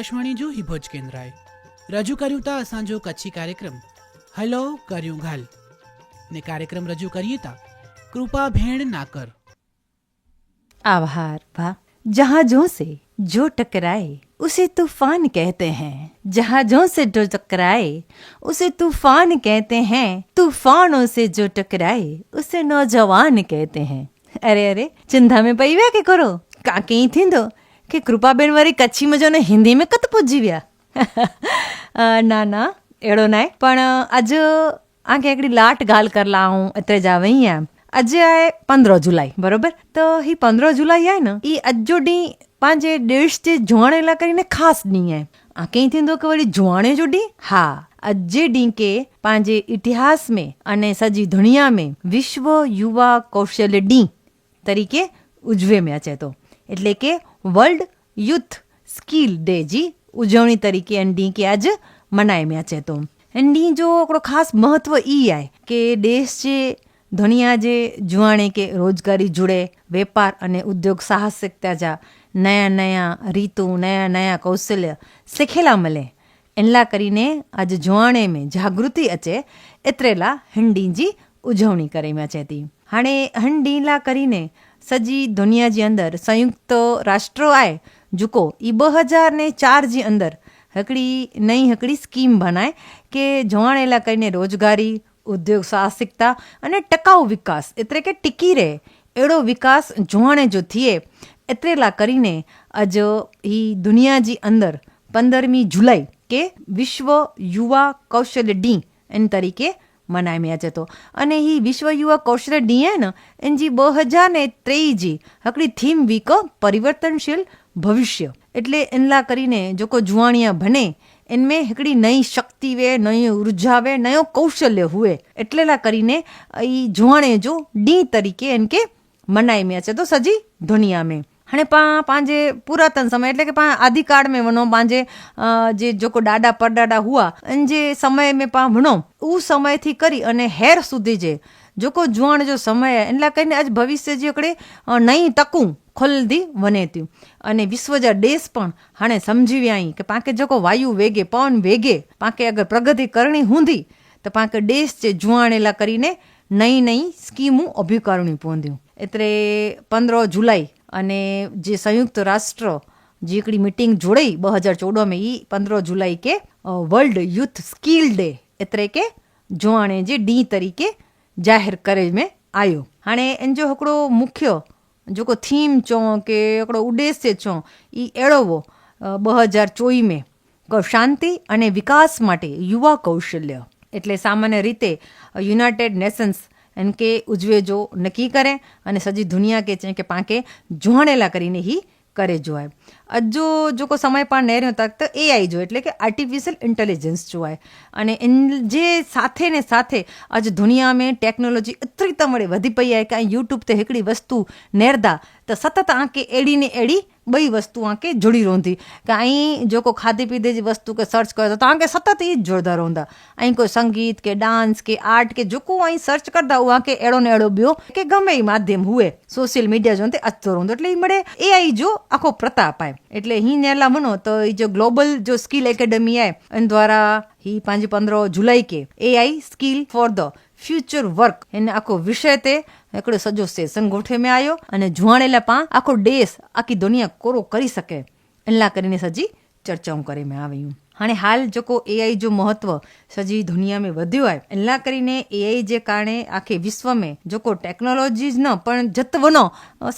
आकाशवाणी जो ही भोज केंद्र है रजू करियूं था असांजो कच्छी कार्यक्रम. हलो, करियूं ॻाल्हि ने कार्यक्रम रजू करिए था कृपा भेण ना कर आभार वाह जहाजों से जो टकराए, उसे तूफ़ान कहते हैं. जहाजों से जो टकराए, उसे तूफ़ान कहते हैं. तूफानों से जो टकराए, उसे नौजवान कहते हैं. अरे अरे चिंता में पई के करो? का कहीं थी दो કે કૃપાબેન વરી કચ્છી મજો ને હિન્દી में કત પૂજી વ્યા અ, ના ના એડો નાય પણ અજ આંકે हिकिड़ी लाट ॻाल्हि कर लाऊं एतिरे जा वई आहियां अॼु आहे पंद्रहं जुलाई बरोबर त ही पंद्रहं जुलाई आहे न ई अॼु जो ॾींहुं पंहिंजे देश जे जुआणे लाइ કરીને ખાસ ॾींहुं आहे આ કંઈ थींदो કે वरी जुआणे जो ॾींहुं हा अॼु जे ॾींहुं खे पंहिंजे इतिहास में अने सॼी दुनिया में विश्व युवा कौशल्य ॾींहुं તરીકે ઉજવે અચે તો એટલે કે વર્લ્ડ યુથ સ્કિલ ડે જી ઉજવણી તરીકે એનડી કે આજ મનાયમ્યા છે તો. એનડી જો આપણો ખાસ મહત્વ ઈ આય કે દેશ જે ધનિયા જે જુવાણે કે રોજગારી જુડે, વેપાર અને ઉદ્યોગ સાહસિકતા જા નયા નયા રીતુ, નયા નયા કૌશલ્ય શીખેલા મળે એનલા કરીને આજે જુવાણે મેં જાગૃતિ અચે એત્રેલા હંડીજી ઉજવણી કરી મેં ચેતી હાણે હંડીલા કરીને સજી દુનિયાજી અંદર સંયુક્ત રાષ્ટ્રો આય ઝુકો એ બ હજાર ને ચારજી અંદર. હકડી નહીં હકડી સ્કીમ બનાય કે જોવાણેલા કરીને રોજગારી, ઉદ્યોગ સાહસિકતા અને ટકાઉ વિકાસ. એટલે કે ટીકી રહે. એડો વિકાસ જોવાણે જો થઈએ એતરેલા કરીને આજ એ દુનિયાજી અંદર પંદરમી જુલાઈ કે વિશ્વ યુવા કૌશલ્ય ડી એન તરીકે ಮನಾಮ್ಯಾ ಜತೋ ಅನೆ ಈ ವಿಶ್ವ ಯುವ ಕೌಶಲ ಡಿಎನ್ ಎಂಜಿ બ હજાર ને ત્રેઈજી હકડી થીમ વીક પરિવર્તનશીલ ભવિષ્ય. એટલે એનલા કરીને જો કોઈ જુવાણિયા ભને એનમે હિકડી નઈ શક્તિ વે નઈ ઊર્જા વે નયો કૌશલ્ય હુએ. એટલેલા કરીને એ જુવાણે જો ડી તરીકે એનકે મનાઈ મેં છે તો સજી દુનિયા મેં हाणे पाण पंहिंजे पुरातन समय એટલે કે पाण आदि काल में वञो पंहिंजे जे जेको ॾाॾा परॾाॾा हुआ इन जे समय में पाण वञो उहो समय थी करी अने हेर સુધી जे जेको जुआण जो समय आहे इन लाइ कहीने अॼु भविष्य जी हिकिड़ी नई तकूं खुलंदी वञे थियूं अने विश्व जा देश पण हाणे सम्झी विया आहिनि की पाण खे जेको वायु वेगे पवन वेगे पाण खे अगरि प्रगति करणी हूंदी त पाण खे देश जे जुआण लाइ કરીને नई नई स्कीमूं उभियूं करणियूं पवंदियूं एतिरे पंद्रहं जुलाई અને જે સંયુક્ત રાષ્ટ્ર જે हिकिड़ी मीटिंग जोड़ई ॿ हज़ार चोॾहं में ई पंद्रहं जुलाई के वर्ल्ड यूथ स्किल डे एतिरे के जुआणे जे ॾींहुं तरीक़े ज़ाहिर करे में आयो हाणे इन जो हिकिड़ो मुख्य जेको थीम चऊं की हिकिड़ो उद्देश्य चऊं ई अहिड़ो हो ॿ हज़ार चोवीह में ક શાંતિ અને વિકાસ માટે યુવા કૌશલ્ય એટલે સામાન્ય રીતે યુનાઇટેડ નેશન્સ એમ કે ઉજવે જો નક્કી કરે અને સજી દુનિયા કે છે કે પાંકે જોણેલા કરીને હી કરે જોવાય. અજો જો કો સમય પણ નહીં રહ્યો તક તો એઆઈ જો, એટલે કે આર્ટિફિશિયલ ઇન્ટેલિજન્સ જોવાય. અને જે સાથે ને સાથે આજ દુનિયા મેં ટેકનોલોજી ઇતરી તમળે વધી પઈ આય કે યુટ્યુબ તે હિકડી વસ્તુ નેરદા તો સતત આંકે એડીને એડી બઈ વસ્તુ આંકે જોડી રોંધી. કે અહીં જો કોઈ ખાધી પીધી જ વસ્તુ કે સર્ચ કરે તો આંકે સતત એ જ જોડતા રોંધા. અહીં કોઈ સંગીત કે ડાન્સ કે આર્ટ કે જો કોઈ અહીં સર્ચ કરતા હું આંકે એડો ને એડો બ્યો કે ગમે એ માધ્યમ હુએ. સોશિયલ મીડિયા જોને અચતો રોંધો. એટલે એ મળે એ આઈ જો આખો પ્રતાપ આય. એટલે હિ નેલા મનો તો એ જો ગ્લોબલ જો સ્કિલ એકેડમી આય, એન દ્વારા હી પાંજ પંદર જુલાઈ કે AI skill for the future work. એને આખો વિષય તે એકડે સજો સેશન ગોઠવે મેં આવ્યો અને જુવાણેલા પા આખો દેશ, આખી દુનિયા કોરો કરી શકે. એટલા કરીને સજી ચર્ચાઓ કરી મેં આવ્યું અને હાલ જોકો એઆઈ જો મહત્વ સજી દુનિયા મેં વધ્યું હોય એટલા કરીને એઆઈ જે કારણે આખે વિશ્વ મેં જોકો ટેકનોલોજી જ ન, પણ જતવનો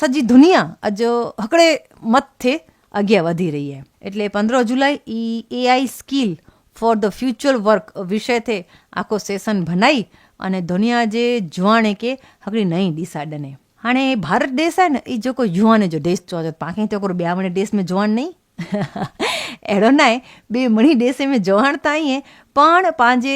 સજી દુનિયા અજ હકડે મતથે અગ્યા વધી રહી હે એટલે પંદર જુલાઈ ઈ AI skill for the future work વિષય થે આખો સેશન ભનાઈ અને દુનિયા જે जुआणे खे हिकिड़ी नई दिशा ॾिने हाणे भारत देश आहे न ई जेको युवान जो देश चओ पाण त हिकिड़ो ॿिया वणे देश में जुआन नहीं अहिड़ो न आहे ॿिए मणी देश में जुआण त ईअं पण पंहिंजे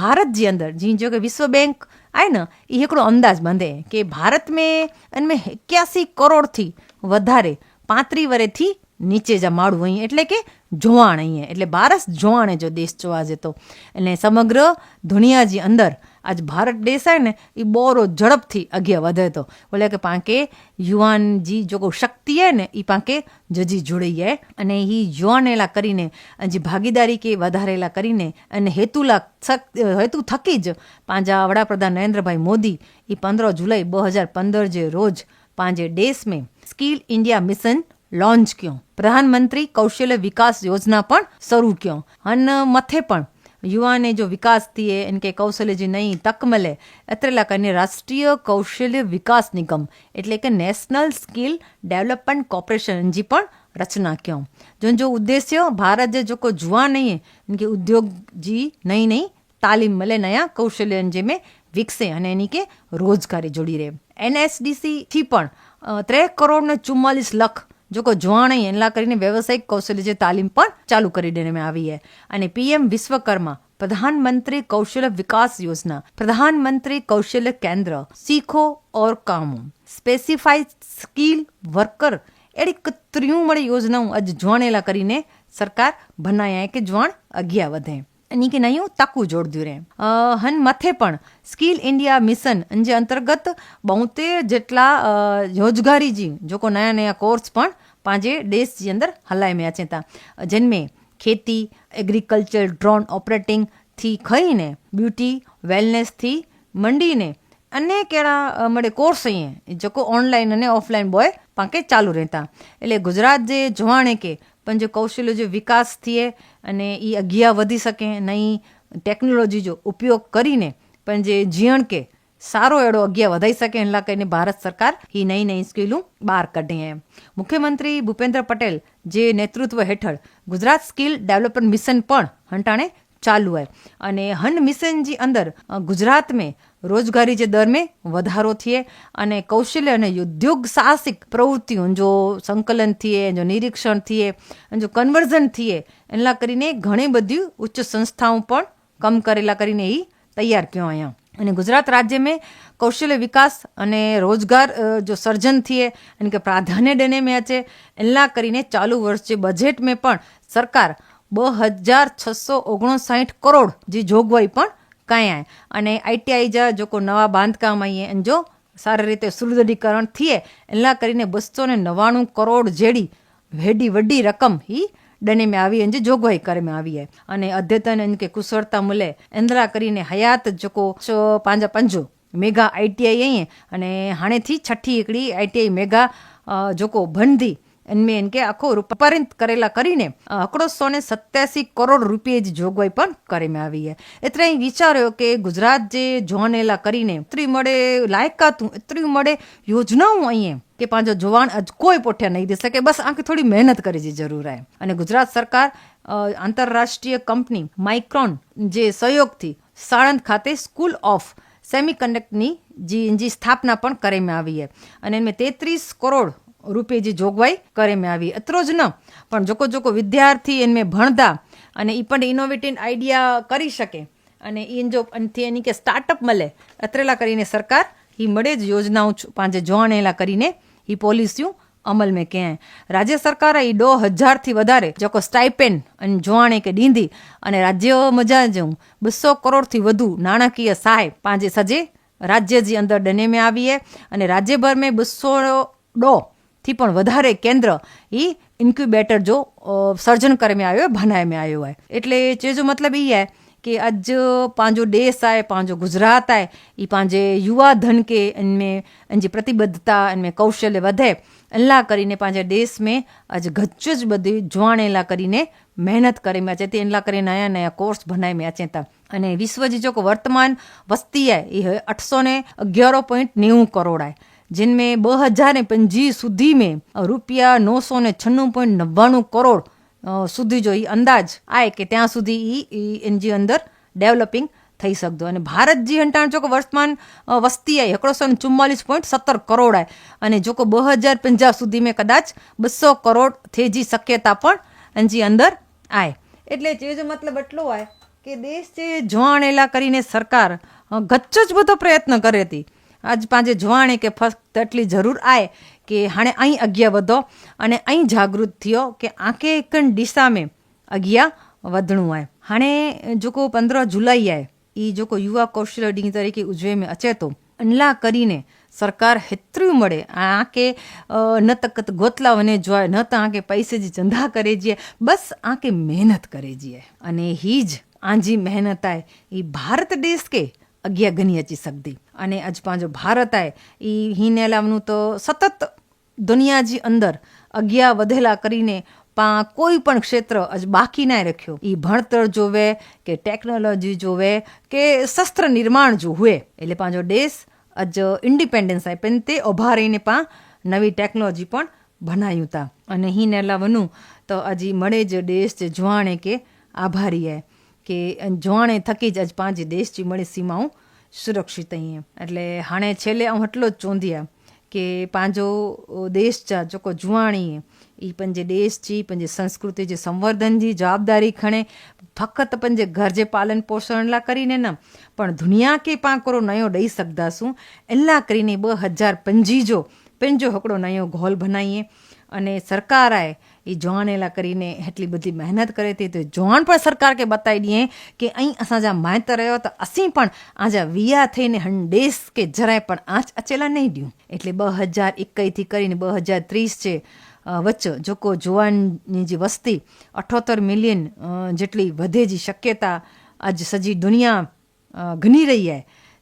भारत जे अंदरि जीअं जेको विश्व बैंक आहे न ई हिकिड़ो अंदाज़ ॿंधे की भारत में इन में એક્યાસી કરોડથી વધારે પાંત્રી વરેથી નીચે जा માણું અહીં એટલે કે જોવાણ અહીં એટલે ભારત જોવાણે જો દેશ જોવા જતો એટલે સમગ્ર દુનિયા જે અંદર આજ ભારત દેસાઈ ને એ બોરો ઝડપથી અગિયા વધે તો. બોલે કે પાંકે યુવાન જી જોકો શક્તિ હે ને એ પાંકે જજી જોડી હે અને એ યુવાનેલા કરીને, જે ભાગીદારી કે વધારેલા કરીને, અને હેતુલા હેતુ થકી જ પાંજા વડાપ્રધાન નરેન્દ્રભાઈ મોદી એ પંદર જુલાઈ બે હજાર પંદર જે રોજ પાંજે દેશ મેં સ્કિલ ઇન્ડિયા મિશન લોન્ચ ક્યો. પ્રધાનમંત્રી કૌશલ્ય વિકાસ યોજના પણ શરૂ ક્યો. અને મથે પણ યુવાને જો વિકાસ થઈએ ઇનકે કૌશલ્ય જે નઈ તક મળે એટલા કરીને રાષ્ટ્રીય કૌશલ્ય વિકાસ નિગમ એટલે કે નેશનલ સ્કિલ ડેવલપમેન્ટ કોર્પોરેશન જી પણ રચના क्यों जो जो उद्देश्य भारत जे जेको जुआ नहीं है इनके उद्योग जी नई नई तालीम મળે નયા કૌશલ્ય જે મેં વિકસે અને એની કે રોજગારી જોડી રહે એનએસડીસી થી પણ અ, ત્રે કરોડ ને ચુમ્માલીસ લાખ જો કોઈ જુવાણ એનલા કરીને વ્યવસાયિક કૌશલ્ય જે તાલીમ પણ ચાલુ કરી દેવામાં આવી છે. અને પીએમ વિશ્વકર્મા પ્રધાનમંત્રી કૌશલ્ય વિકાસ યોજના પ્રધાનમંત્રી કૌશલ્ય કેન્દ્ર શીખો ઓર કામો સ્પેસિફાઈડ સ્કિલ વર્કર એડી કતરીયું મળી યોજનાઓ આજ જુવાણેલા કરીને સરકાર બનાયા કે જુવાણ અગિયા વધે. એની કે નહીં તકું જોડદ્યું અ, હન મથે પણ સ્કિલ ઇન્ડિયા મિશન જે અંતર્ગત બોતેર જેટલા રોજગારીજી જોકો નયા નયા કોર્સ પણ પાંજે દેશ જે અંદર હલાય મેં છે તા જન્મે ખેતી એગ્રીકલ્ચર ડ્રોન ઓપરેટિંગથી ખઈને બ્યુટી વેલનેસથી મંડીને અનેક એડા મળે કોર્સ અહીંયા. જેકો ઓનલાઈન અને ઓફલાઈન બોય પાંકે ચાલુ રહેતા. એટલે ગુજરાત જે જોવાણે કે પણ જે કૌશલ્ય જે વિકાસ થઈએ અને એ અગિયા વધી શકે નહીં ટેકનોલોજી જો ઉપયોગ કરીને જે જીવણ કે સારો એડો અગિયા વધાઈ શકે એટલા કહીને ભારત સરકાર એ નઈ નઈ સ્કીલું બહાર કાઢે એમ. મુખ્યમંત્રી ભૂપેન્દ્ર પટેલ જે નેતૃત્વ હેઠળ ગુજરાત સ્કિલ ડેવલપમેન્ટ મિશન પણ હંટાણે ચાલુ હૈ અને હન મિશન જે અંદર ગુજરાત મેં રોજગારી જે દર મેં વધારો થયે અને કૌશલ્ય અને ઉદ્યોગ સાહસિક પ્રવૃત્તિઓ, જો સંકલન થયે, જો નિરીક્ષણ થયે, જો કન્વર્ઝન થયે એટલા કરીને ઘણી બધી ઉચ્ચ સંસ્થાઓ પણ કમ કરેલા કરીને એ તૈયાર કયો અહીંયા. અને ગુજરાત રાજ્ય में કૌશલ્ય વિકાસ અને રોજગાર અ, જો સર્જન થઈએ અને કે પ્રાધાન્ય દેને में अचे એના કરીને ચાલુ વર્ષ જે બજેટ में પણ સરકાર બ હજાર છસો ઓગણસાઠ કરોડ જે જોગવાઈ પણ કાંઈ આય અને આઈટીઆઈ જા જો કોઈ નવા બાંધકામ આવીએ અને જો સારી રીતે સુદૃઢીકરણ થઈએ એના કરીને બસો ને નવ્વાણું કરોડ જેડી વેડી વડી રકમ ही દંડેમે આવી એની જોગવાઈ કરવામાં આવી અને અદ્યતન એન કે કુશળતા મળે. એન્દ્રા કરીને હયાત જકો પાંજા પંજો. મેગા આઈટીઆઈ અને હાણેથી છઠ્ઠી એકડી આઈટીઆઈ મેગા જોકો ભંધી એન કે આખો રૂપાંતરિત કરેલા કરીને અકડોસો ને સત્યાસી કરોડ રૂપિયે જ જોગવાઈ પણ કરવામાં આવી છે. એટલે અહીં વિચાર્યો કે ગુજરાત જે જોનેલા કરીને એતરી મળે, લાયકાતું એટલી મળે, યોજનાઓ અહીંયા કે પાંજો જોવાણ અજ કોઈ પોઠ્યા નહીં દે શકે, બસ આંખે થોડી મહેનત કરી જે જરૂર આય અને ગુજરાત સરકાર આંતરરાષ્ટ્રીય કંપની માઇક્રોન જે સહયોગથી સાણંદ ખાતે સ્કૂલ ઓફ સેમિકન્ડક્ટની જે સ્થાપના પણ કરવામાં આવી છે. અને એમાં તેત્રીસ કરોડ રૂપે જે જોગવાઈ કરેમે આવી. અત્રો જ ન. પણ જોકો જોકો વિદ્યાર્થી એને ભણતા અને એ પણ ઇનોવેટિવ આઈડિયા કરી શકે. અને એ જો એની કે સ્ટાર્ટઅપ મળે, અત્રેલા કરીને સરકાર એ મળે જ યોજનાઓ પાંજે જોવાણેલા કરીને એ પોલિસીઓ અમલ મેં ક્યાંય. રાજ્ય સરકારે એ દો હજારથી વધારે જોકો સ્ટાઇપેન્ડ અને જોવાણે કે ડીંધી અને રાજ્ય મજા જવું બસો કરોડથી વધુ નાણાકીય સહાય પાંજે સજે રાજ્યજી અંદર ડનેમે આવીએ અને રાજ્યભર મેં બસો ડો થી પણ વધારે કેન્દ્ર એ ઇન્ક્યુબેટર જો સર્જન કરે મેં આવ્યો બનાય મેં આવ્યો હોય. એટલે ચેજો મતલબ એ હે કે अॼु पंहिंजो देश आहे पंहिंजो गुजरात आहे એ पंहिंजे યુવા ધન કે इनमें इनजी प्रतिबद्धता इनमें કૌશલ્ય વધે અલ્લા કરીને પાંજે દેશ મેં આજ ગચ્ચું જ બધી જોવાણેલા કરીને મહેનત કરી મેં ચેતી એલા કરી નયા નયા કોર્સ બનાવી મેં ચેતા અને વિશ્વ જી જો વર્તમાન વસ્તી આય એ અઠસો ને અગિયારો પોઈન્ટ નેવું કરોડ આય. जिनमें ॿ हज़ार पंजी सूदी में रुपिया नौ सौ ने छन्नूं पॉइंट नवाणूं करोड़ સુધી જો એ અંદાજ આય કે ત્યાં સુધી એ એનજી અંદર ડેવલપિંગ થઈ શકતો અને ભારત જે હંટાણ જોકો વર્તમાન વસ્તી આય એકડોસો ને ચુમ્માલીસ પોઈન્ટ સત્તર કરોડ આય અને જોકો બ હજાર પંજાબ સુધી મેં કદાચ બસો કરોડ થઈ થેજી શક્યતા પણ એનજી અંદર આય એટલે જે જો મતલબ એટલો આય કે દેશ જે જોવાણેલા કરીને સરકાર ગચ્ચ જ બધો પ્રયત્ન કરે હતી આજ પાંજે જોવાણે કે ફક્ત એટલી જરૂર આય કે હાણે અહીં અગિયા વધો અને અહીં જાગૃત થયો કે આંકે કણ દિશામે અગિયા વધણું આય. હાણે જોકો પંદર જુલાઈ આય. એ જોકો યુવા કૌશલ્ય ડી તરીકે ઉજવે મેં અચેતો. અનલા કરીને સરકાર હેતર્યું મળે. આંકે ન તકત ગોતલા વને જોય, ન તો આંકે પૈસે જ ચંદા કરે જઈએ બસ આંકે મહેનત કરે જઈએ અને હી જ આંજી મહેનત આય. એ ભારત દેશ કે અગિયા ગણી અચી શકતી અને આજ પાંજો ભારત આય એ હિનેલાવનું તો સતત દુનિયાજી અંદર અગિયા વધેલા કરીને પા કોઈ પણ ક્ષેત્ર આજ બાકી ના રાખ્યો. એ ભણતર જોવે, કે ટેકનોલોજી જોવે, કે શસ્ત્ર નિર્માણ જોવે. એટલે પાંજો દેશ આજ ઇન્ડિપેન્ડન્સ આય પણ તે ઊભા રહીને પા નવી ટેકનોલોજી પણ બનાવ્યું તા. અને હિનેલાવનું તો હજી મળે જ દેશ જે જોવાણે કે આભારી હે. કે જોવાણે થકી જ આજ પાંચ દેશ જે મળે સીમાઓ સુરક્ષિત અહીંયા એટલે હાણે છેલ્લે હું એટલો જ ચોંધ્યા કે પાંहिंजो દેશ જા जेको જુવાણી એ पंहिंजे દેશ जी पंहिंजे સંસ્કૃતિ, જે સંવર્ધન जी જવાબદારી ખણે ફક્ત पंहिंजे ઘર જે પાલન પોષણ લા કરીને ન, પણ દુનિયા કે પાંકરો નયો દઈ સઘદાસું એલા કરીને બ હજાર પંજી જો पंहिंजो हिकिड़ो નયો ગોલ બનાવીએ અને સરકારાએ એ જોણ એલા કરીને એટલી બધી મહેનત કરે તે. તો જોણ પણ સરકાર કે બતાવી દઈએ કે અહીં અસાંજા માયતર રહ્યો તો અસી પણ આજા વિયા થઈને હંડેસ કે જરાય પણ આંચ અચેલા નહીં દઉં. એટલે બ હજાર એકઈથી કરીને બ હજાર ત્રીસ છે વચ્ચે જોકો જોવાનની જે વસ્તી અઠોતેર મિલિયન જેટલી વધે જે શક્યતા આજ સજી દુનિયા ઘણી રહી હે,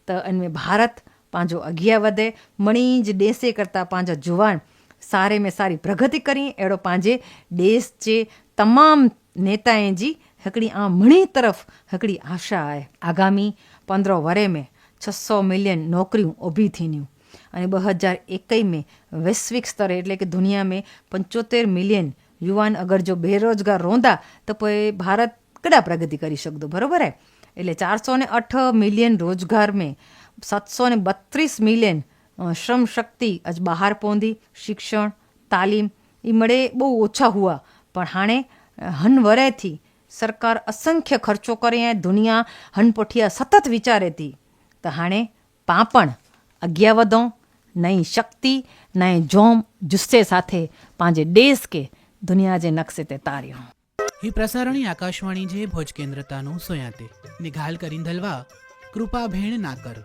તો એનમે ભારત પાંજો અગિયા વધે. મણી જ દેશે કરતાં પાંજો જુવાન સારે મેં સારી પ્રગતિ કરી એડો પાંજે દેશ છે તમામ નેતાએ જી હકડી આ મણી તરફ હકડી આશા આય આગામી પંદર વરે મેં છસો મિલિયન નોકરીઓ ઊભી થઈન્યું અને બે હજાર એકઈ મેં વૈશ્વિક સ્તરે એટલે કે દુનિયા મેં પંચોતેર મિલિયન યુવાન અગર જો બેરોજગાર રોંધા તો પછી ભારત કડા પ્રગતિ કરી શકતો બરાબર હે એટલે ચારસો ને અઠ મિલિયન રોજગાર મેં સાતસો ને બત્રીસ મિલિયન શ્રમશક્તિ આજ બહાર પોંધી, શિક્ષણ, તાલીમ એ મળે બહુ ઓછા હુઆ. પણ હાણે હનવરેથી સરકાર અસંખ્ય ખર્ચો કરી, દુનિયા હનપોઠિયા સતત વિચારેતી તો. હાણે, પાપણ, અગિયાવદો, નઈ શક્તિ, નઈ જોમ, જુસ્સે સાથે પાંજે દેશ કે દુનિયા જે નકશે તે તાર્યો. હી પ્રસારણી આકાશવાણી જે ભોજ કેન્દ્રતાનું સોયાતે. નિઘાલ કરીન ધલવા કૃપા ભેણ ના કર